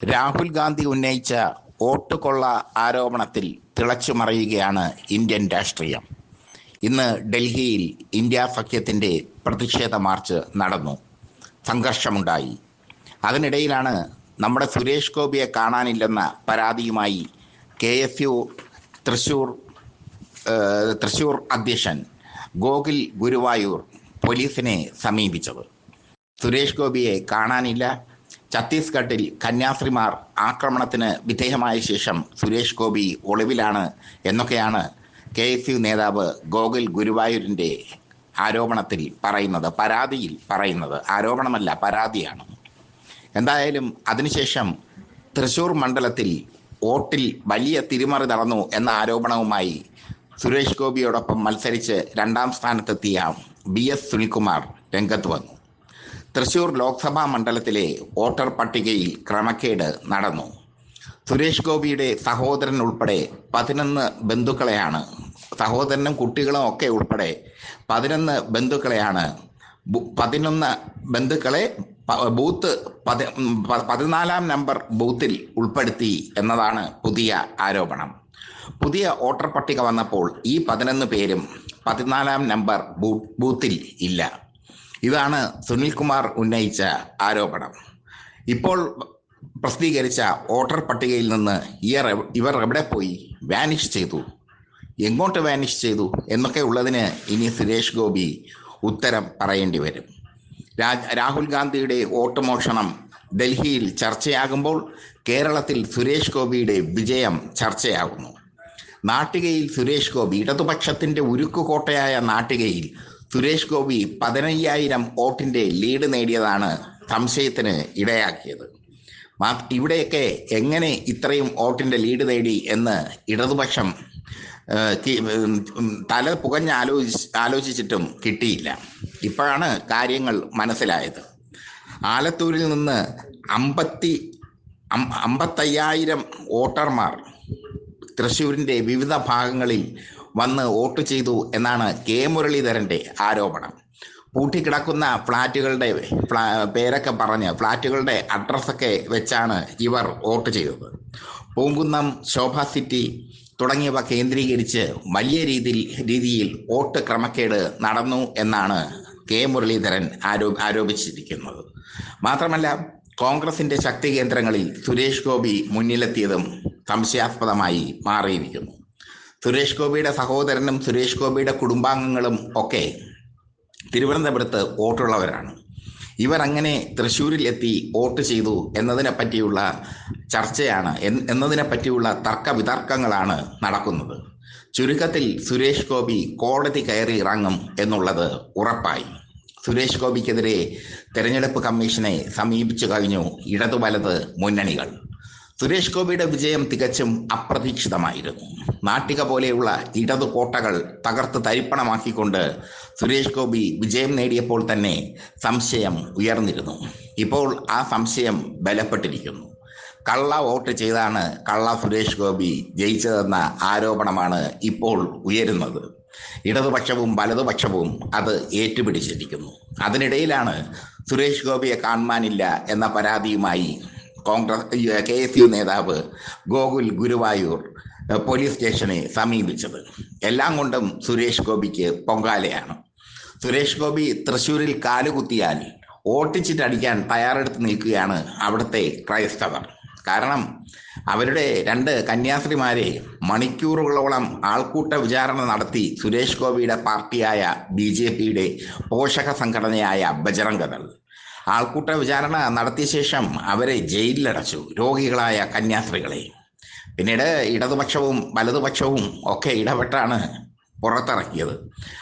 രാഹുൽ ഗാന്ധി ഉന്നയിച്ച വോട്ടുകൊള്ള ആരോപണത്തിൽ തിളച്ചുമറിയുകയാണ് ഇന്ത്യൻ രാഷ്ട്രീയം. ഇന്ന് ഡൽഹിയിൽ ഇന്ത്യ സഖ്യത്തിന്റെ പ്രതിഷേധ മാർച്ച് നടന്നു. സംഘർഷമുണ്ടായി. അതിനിടയിലാണ് നമ്മുടെ സുരേഷ് ഗോപിയെ കാണാനില്ലെന്ന പരാതിയുമായി K S U Thrissur Thrissur അധ്യക്ഷൻ ഗോകുൽ ഗുരുവായൂർ പോലീസിനെ സമീപിച്ചത്. സുരേഷ് ഗോപിയെ കാണാനില്ല. ഛത്തീസ്ഗഡിൽ കന്യാസ്ത്രീമാർ ആക്രമണത്തിന് വിധേയമായ ശേഷം സുരേഷ് ഗോപി ഒളിവിലാണ് എന്നൊക്കെയാണ് കെ എസ് യു നേതാവ് ഗോകുൽ ഗുരുവായൂരിന്റെ ആരോപണത്തിൽ പറയുന്നത് പരാതിയിൽ പറയുന്നത്. ആരോപണമല്ല പരാതിയാണ്. എന്തായാലും അതിനുശേഷം തൃശൂർ മണ്ഡലത്തിൽ വോട്ടിൽ വലിയ തിരിമറി നടന്നു എന്ന ആരോപണവുമായി സുരേഷ് ഗോപിയോടൊപ്പം മത്സരിച്ച് രണ്ടാം സ്ഥാനത്തെത്തിയ ബി എസ് സുനിൽകുമാർ രംഗത്ത് വന്നു. തൃശൂർ ലോക്സഭാ മണ്ഡലത്തിലെ വോട്ടർ പട്ടികയിൽ ക്രമക്കേട് നടന്നു. സുരേഷ് ഗോപിയുടെ സഹോദരൻ ഉൾപ്പെടെ പതിനൊന്ന് ബന്ധുക്കളെയാണ് സഹോദരനും കുട്ടികളും ഒക്കെ ഉൾപ്പെടെ പതിനൊന്ന് ബന്ധുക്കളെയാണ് പതിനൊന്ന് ബന്ധുക്കളെ ബൂത്ത് പതി പതിനാലാം നമ്പർ ബൂത്തിൽ ഉൾപ്പെടുത്തി എന്നതാണ് പുതിയ ആരോപണം. പുതിയ വോട്ടർ പട്ടിക വന്നപ്പോൾ ഈ പതിനൊന്ന് പേരും പതിനാലാം നമ്പർ ബൂത്തിൽ ഇല്ല. ഇതാണ് സുനിൽകുമാർ ഉന്നയിച്ച ആരോപണം. ഇപ്പോൾ പ്രസിദ്ധീകരിച്ച വോട്ടർ പട്ടികയിൽ നിന്ന് ഇയർ ഇവർ എവിടെ പോയി? വാനിഷ് ചെയ്തു. എങ്ങോട്ട് വാനിഷ് ചെയ്തു എന്നൊക്കെ ഉള്ളതിന് ഇനി സുരേഷ് ഗോപി ഉത്തരം പറയേണ്ടി വരും. രാഹുൽ ഗാന്ധിയുടെ വോട്ട് മോഷണം ഡൽഹിയിൽ ചർച്ചയാകുമ്പോൾ കേരളത്തിൽ സുരേഷ് ഗോപിയുടെ വിജയം ചർച്ചയാകുന്നു. നാട്ടികയിൽ സുരേഷ് ഗോപി ഇടതുപക്ഷത്തിന്റെ ഉരുക്കുകോട്ടയായ നാട്ടികയിൽ സുരേഷ് ഗോപി പതിനയ്യായിരം വോട്ടിന്റെ ലീഡ് നേടിയതാണ് സംശയത്തിന് ഇടയാക്കിയത്. ഇവിടെയൊക്കെ എങ്ങനെ ഇത്രയും വോട്ടിന്റെ ലീഡ് നേടി എന്ന് ഇടതുപക്ഷം തല പുകഞ്ഞ് ആലോചിച്ച് ആലോചിച്ചിട്ടും കിട്ടിയില്ല. ഇപ്പോഴാണ് കാര്യങ്ങൾ മനസ്സിലായത്. ആലത്തൂരിൽ നിന്ന് അമ്പത്തി അമ്പത്തയ്യായിരം വോട്ടർമാർ തൃശ്ശൂരിന്റെ വിവിധ ഭാഗങ്ങളിൽ വന്ന് വോട്ട് ചെയ്തു എന്നാണ് കെ മുരളീധരന്റെ ആരോപണം. പൂട്ടിക്കിടക്കുന്ന ഫ്ലാറ്റുകളുടെ ഫ്ലാ പേരൊക്കെ പറഞ്ഞ് ഫ്ലാറ്റുകളുടെ അഡ്രസ്സൊക്കെ വെച്ചാണ് ഇവർ വോട്ട് ചെയ്തത്. പൂങ്കുന്നം ശോഭ സിറ്റി തുടങ്ങിയവ കേന്ദ്രീകരിച്ച് വലിയ രീതിയിൽ രീതിയിൽ വോട്ട് ക്രമക്കേട് നടന്നു എന്നാണ് കെ മുരളീധരൻ ആരോ ആരോപിച്ചിരിക്കുന്നത്. മാത്രമല്ല കോൺഗ്രസിന്റെ ശക്തി കേന്ദ്രങ്ങളിൽ സുരേഷ് ഗോപി മുന്നിലെത്തിയതും സംശയാസ്പദമായി മാറിയിരിക്കുന്നു. സുരേഷ് ഗോപിയുടെ സഹോദരനും സുരേഷ് ഗോപിയുടെ കുടുംബാംഗങ്ങളും ഒക്കെ തിരുവനന്തപുരത്ത് വോട്ടുള്ളവരാണ്. ഇവർ അങ്ങനെ തൃശ്ശൂരിൽ എത്തി വോട്ട് ചെയ്തു എന്നതിനെ പറ്റിയുള്ള ചർച്ചയാണ് എന്നതിനെ പറ്റിയുള്ള തർക്ക വിതർക്കങ്ങളാണ് നടക്കുന്നത്. ചുരുക്കത്തിൽ സുരേഷ് ഗോപി കോടതി കയറി ഇറങ്ങും എന്നുള്ളത് ഉറപ്പായി. സുരേഷ് ഗോപിക്കെതിരെ തെരഞ്ഞെടുപ്പ് കമ്മീഷനെ സമീപിച്ചു കഴിഞ്ഞു ഇടതു വലത് മുന്നണികൾ. സുരേഷ് ഗോപിയുടെ വിജയം തികച്ചും അപ്രതീക്ഷിതമായിരുന്നു. നാട്ടിക പോലെയുള്ള ഇടതു കോട്ടകൾ തകർത്ത് തരിപ്പണമാക്കിക്കൊണ്ട് സുരേഷ് ഗോപി വിജയം നേടിയപ്പോൾ തന്നെ സംശയം ഉയർന്നിരുന്നു. ഇപ്പോൾ ആ സംശയം ബലപ്പെട്ടിരിക്കുന്നു. കള്ള വോട്ട് ചെയ്താണ് കള്ള സുരേഷ് ഗോപി ജയിച്ചതെന്ന ആരോപണമാണ് ഇപ്പോൾ ഉയരുന്നത്. ഇടതുപക്ഷവും വലതുപക്ഷവും അത് ഏറ്റുപിടിച്ചിരിക്കുന്നു. അതിനിടയിലാണ് സുരേഷ് ഗോപിയെ കാണുവാനില്ല എന്ന പരാതിയുമായി കോൺഗ്രസ് കെ എസ് യു നേതാവ് ഗോകുൽ ഗുരുവായൂർ പോലീസ് സ്റ്റേഷനെ സമീപിച്ചത്. എല്ലാം കൊണ്ടും സുരേഷ് ഗോപിക്ക് പൊങ്കാലയാണ്. സുരേഷ് ഗോപി തൃശ്ശൂരിൽ കാലുകുത്തിയാൽ ഓട്ടിച്ചിട്ടടിക്കാൻ തയ്യാറെടുത്ത് നിൽക്കുകയാണ് അവിടുത്തെ ക്രൈസ്തവർ. കാരണം അവരുടെ രണ്ട് കന്യാസ്ത്രീമാരെ മണിക്കൂറുകളോളം ആൾക്കൂട്ട വിചാരണ നടത്തി സുരേഷ് ഗോപിയുടെ പാർട്ടിയായ ബി ജെ പിയുടെ പോഷക സംഘടനയായ ബജറംഗദൾ ആൾക്കൂട്ട വിചാരണ നടത്തിയ ശേഷം അവരെ ജയിലിലടച്ചു രോഗികളായ കന്യാസ്ത്രീകളെ. പിന്നീട് ഇടതുപക്ഷവും വലതുപക്ഷവും ഒക്കെ ഇടപെട്ടാണ് പുറത്തിറക്കിയത്.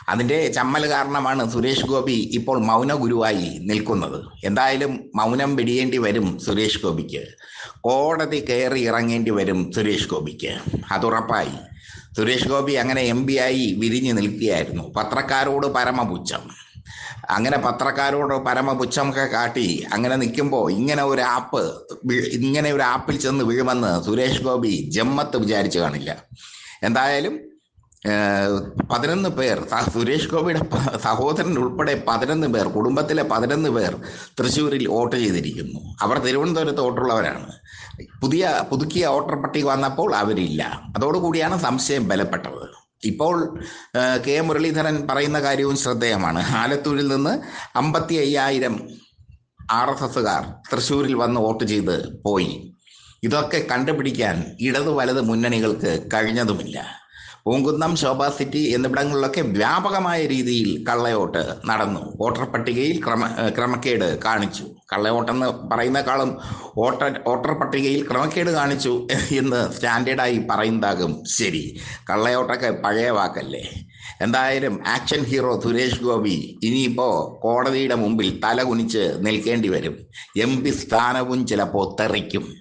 അതിന്റെ ചമ്മൽ കാരണമാണ് സുരേഷ് ഗോപി ഇപ്പോൾ മൗനഗുരുവായി നിൽക്കുന്നത്. എന്തായാലും മൗനം വെടിയേണ്ടി വരും സുരേഷ് ഗോപിക്ക്. കോടതി കയറി ഇറങ്ങേണ്ടി വരും സുരേഷ് ഗോപിക്ക്. അതുറപ്പായി. സുരേഷ് ഗോപി അങ്ങനെ എം ആയി വിരിഞ്ഞു നിൽക്കുകയായിരുന്നു. പത്രക്കാരോട് പരമപുച്ഛം. അങ്ങനെ പത്രക്കാരോട് പരമപുച്ഛമൊക്കെ കാട്ടി അങ്ങനെ നിൽക്കുമ്പോൾ ഇങ്ങനെ ഒരു ആപ്പ് ഇങ്ങനെ ഒരു ആപ്പിൽ ചെന്ന് വീഴുമെന്ന് സുരേഷ് ഗോപി ജമ്മത്ത് വിചാരിച്ചു കാണില്ല. എന്തായാലും പതിനൊന്ന് പേർ സുരേഷ് ഗോപിയുടെ സഹോദരൻ ഉൾപ്പെടെ പതിനൊന്ന് പേർ കുടുംബത്തിലെ പതിനൊന്ന് പേർ തൃശ്ശൂരിൽ വോട്ട് ചെയ്തിരിക്കുന്നു. അവർ തിരുവനന്തപുരത്ത് വോട്ടുള്ളവരാണ്. പുതിയ പുതുക്കിയ വോട്ടർ പട്ടിക വന്നപ്പോൾ അവരില്ല. അതോടുകൂടിയാണ് സംശയം ബലപ്പെട്ടത്. ഇപ്പോൾ കെ മുരളീധരൻ പറയുന്ന കാര്യവും ശ്രദ്ധേയമാണ്. ആലത്തൂരിൽ നിന്ന് അമ്പത്തി അയ്യായിരം ആർ എസ് എസുകാർ തൃശ്ശൂരിൽ വന്ന് വോട്ട് ചെയ്ത് പോയി. ഇതൊക്കെ കണ്ടുപിടിക്കാൻ ഇടതു വലത് മുന്നണികൾക്ക് കഴിഞ്ഞതുമില്ല. പൂങ്കുന്നം ശോഭ സിറ്റി എന്നിവിടങ്ങളിലൊക്കെ വ്യാപകമായ രീതിയിൽ കള്ളയോട്ട് നടന്നു. വോട്ടർ പട്ടികയിൽ ക്രമ ക്രമക്കേട് കാണിച്ചു. കള്ളയോട്ടെന്ന് പറയുന്നേക്കാളും വോട്ടർ വോട്ടർ പട്ടികയിൽ ക്രമക്കേട് കാണിച്ചു എന്ന് സ്റ്റാൻഡേർഡായി പറയുന്നതാകും ശരി. കള്ളയോട്ടൊക്കെ പഴയ വാക്കല്ലേ. എന്തായാലും ആക്ഷൻ ഹീറോ സുരേഷ് ഗോപി ഇനിയിപ്പോ കോടതിയുടെ മുമ്പിൽ തല കുനിച്ച് നിൽക്കേണ്ടി വരും. എം പി സ്ഥാനവും ചിലപ്പോൾ തെറിക്കും.